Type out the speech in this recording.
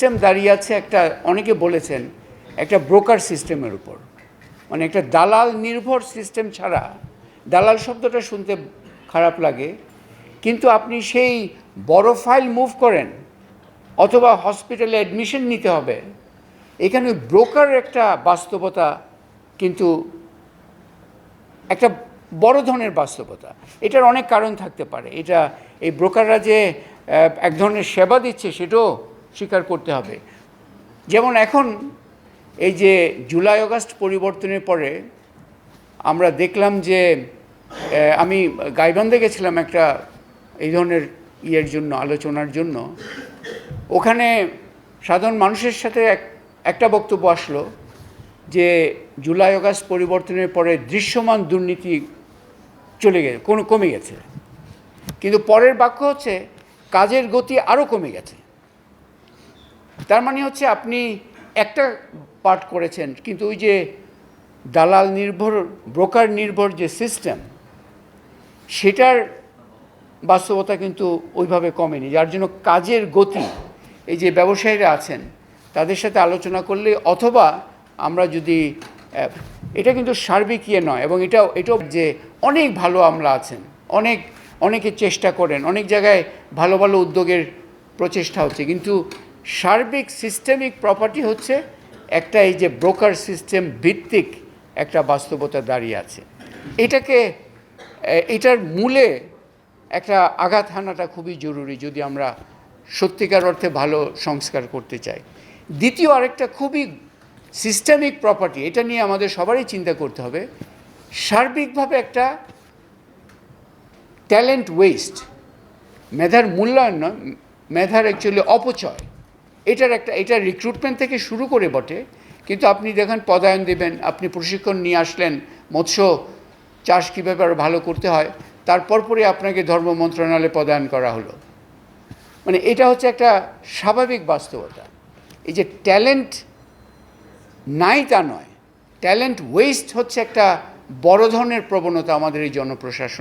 System দাঁড়িয়ে আছে একটা, অনেকে বলেছেন, একটা ব্রোকার সিস্টেমের উপর। মানে একটা দালাল নির্ভর সিস্টেম ছাড়া, দালাল শব্দটা শুনতে খারাপ লাগে, কিন্তু আপনি সেই বড় ফাইল মুভ করেন, অথবা হসপিটালে অ্যাডমিশন নিতে হবে, এখানে ব্রোকার একটা বাস্তবতা কিন্তু একটা বড় ধরনের বাস্তবতা। এটার অনেক কারণ থাকতে পারে। এটা এই ব্রোকাররা যে এক ধরনের সেবা দিচ্ছে, সেটাও স্বীকার করতে হবে। যেমন এখন এই যে জুলাই অগাস্ট পরিবর্তনের পরে আমরা দেখলাম যে আমি গাইবান্ধে গেছিলাম একটা এই ধরনের ইয়ের জন্য, আলোচনার জন্য। ওখানে সাধারণ মানুষের সাথে এক, একটা বক্তব্য আসলো যে জুলাই অগাস্ট পরিবর্তনের পরে দৃশ্যমান দুর্নীতি চলে গেছে, কোনো কমে গেছে। কিন্তু পরের বাক্য হচ্ছে, কাজের গতি আরও কমে গেছে। তার মানে হচ্ছে আপনি একটা পার্ট করেছেন, কিন্তু ওই যে দালাল নির্ভর ব্রোকার নির্ভর যে সিস্টেম সেটার বাস্তবতা কিন্তু ওইভাবে কমেনি। যার জন্য কাজের গতি, এই যে ব্যবসায়ীরা আছেন, তাদের সাথে আলোচনা করলে অথবা আমরা যদি এটা কিন্তু সার্বিক ইয়ে নয়, এবং এটা এটাও যে অনেক ভালো আমলা আছেন, অনেক, অনেকে চেষ্টা করেন, অনেক জায়গায় ভালো ভালো উদ্যোগের প্রচেষ্টা হচ্ছে, কিন্তু সার্বিক সিস্টেমিক প্রপার্টি হচ্ছে একটা এই যে ব্রোকার সিস্টেম ভিত্তিক একটা বাস্তবতা দাঁড়িয়ে আছে। এটাকে এটার মূলে একটা আঘাত হানাটা খুবই জরুরি যদি আমরা সত্যিকার অর্থে ভালো সংস্কার করতে চাই। দ্বিতীয় আরেকটা খুবই সিস্টেমিক প্রপার্টি এটা নিয়ে আমাদের সবারই চিন্তা করতে হবে, সার্বিকভাবে একটা ট্যালেন্ট ওয়েস্ট মেধার মূল্যায়ন নয়, মেধার অ্যাকচুয়ালি অপচয়। এটার একটা এটা রিক্রুটমেন্ট থেকে শুরু করে বটে। কিন্তু আপনি দেখেন পদায়ন দেবেন, আপনি প্রশিক্ষণ নিয়ে আসলেন, মৎস্য চাষ কীভাবে আরও ভালো করতে হয়, তারপর পরে আপনাকে ধর্ম মন্ত্রণালয়ে পদায়ন করা হলো। মানে এটা হচ্ছে একটা স্বাভাবিক বাস্তবতা। এই যে ট্যালেন্ট নাই তা নয় ট্যালেন্ট ওয়েস্ট হচ্ছে একটা বড় ধরনের প্রবণতা আমাদের এই জনপ্রশাসন